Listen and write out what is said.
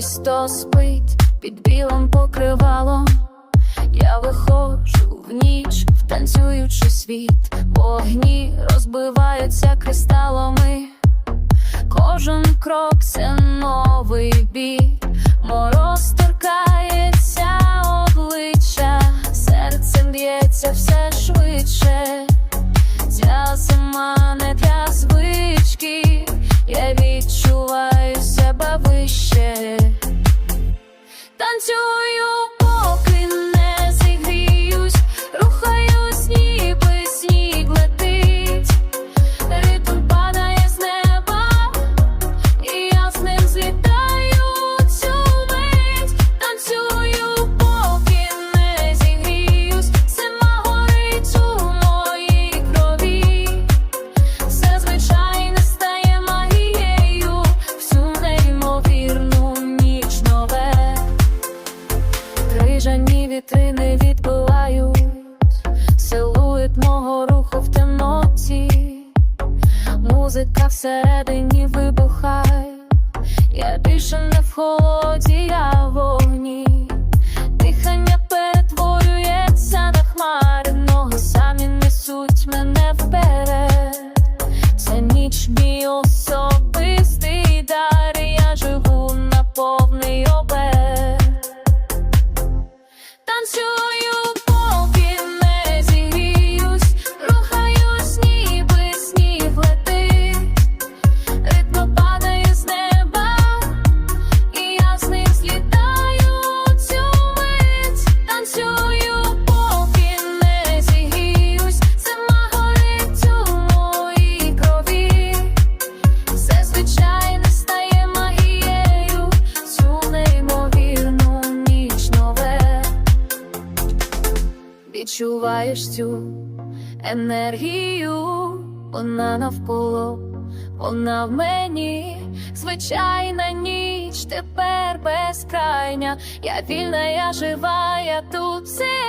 хто спить під білим покривалом. Я виходжу в ніч, втанцюючи світ, вогні розбиваються кристалами. Кожен крок це новий бій, мороз торкається обличчя, серце б'ється все швидше. Ця зима не для звички, Крижані вітрини відбивають. Силует мого руху в темноті, музика всередині вибухає, я більше не в холоді, я в вогні, дихання перетворюється на хмари, ноги самі несуть мене вперед. Це ніч мій особистий Відчуваєш цю енергію, вона навколо, вона в мені, звичайна ніч, тепер безкрайня. Я вільна, я жива, я тут. Все